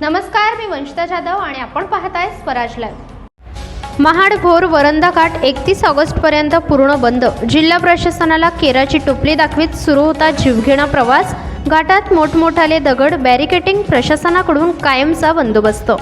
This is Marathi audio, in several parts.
नमस्कार मी वंशिता जाधव आणि आपण पाहताय स्वराज लाईव्ह. महाड भोर वरंदा घाट एकतीस ऑगस्टपर्यंत पूर्ण बंद. जिल्हा प्रशासनाला केराची टोपली दाखवीत सुरू होता जीवघेणा प्रवास. घाटात मोठमोठाले दगड बॅरिकेटिंग प्रशासनाकडून कायमचा बंदोबस्त.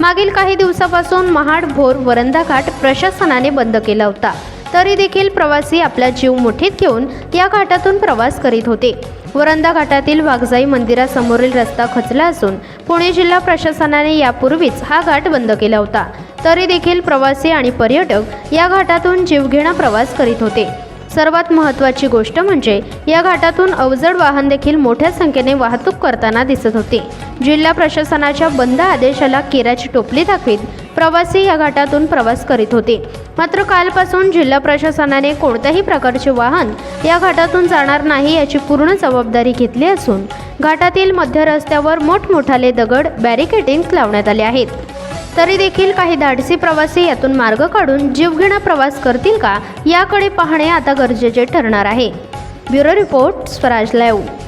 मागील काही दिवसापासून महाड भोर वरंदा घाट प्रशासनाने बंद केला होता. तरी देखील प्रवासी आपला जीव मुठीत घेऊन या घाटातून प्रवास करीत होते. वरंदा घाटातील वाघजाई मंदिरासमोरील रस्ता खचला असून पुणे जिल्हा प्रशासनाने यापूर्वीच हा घाट बंद केला होता. तरी देखील प्रवासी आणि पर्यटक या घाटातून जीवघेणा प्रवास करीत होते. सर्वात महत्त्वाची गोष्ट म्हणजे या घाटातून अवजड वाहन देखील मोठ्या संख्येने वाहतूक करताना दिसत होते. जिल्हा प्रशासनाच्या बंद आदेशाला केराची टोपली दाखवीत प्रवासी या घाटातून प्रवास करीत होते. मात्र कालपासून जिल्हा प्रशासनाने कोणत्याही प्रकारचे वाहन या घाटातून जाणार नाही याची पूर्ण जबाबदारी घेतली असून घाटातील मध्य रस्त्यावर मोठमोठाले दगड बॅरिकेडिंग लावण्यात आले आहेत. तरी देखील काही धाडसी प्रवासी यातून मार्ग काढून जीवघेणा प्रवास करतील का याकडे पाहणे आता गरजेचे ठरणार आहे. Bureau report Swaraj live.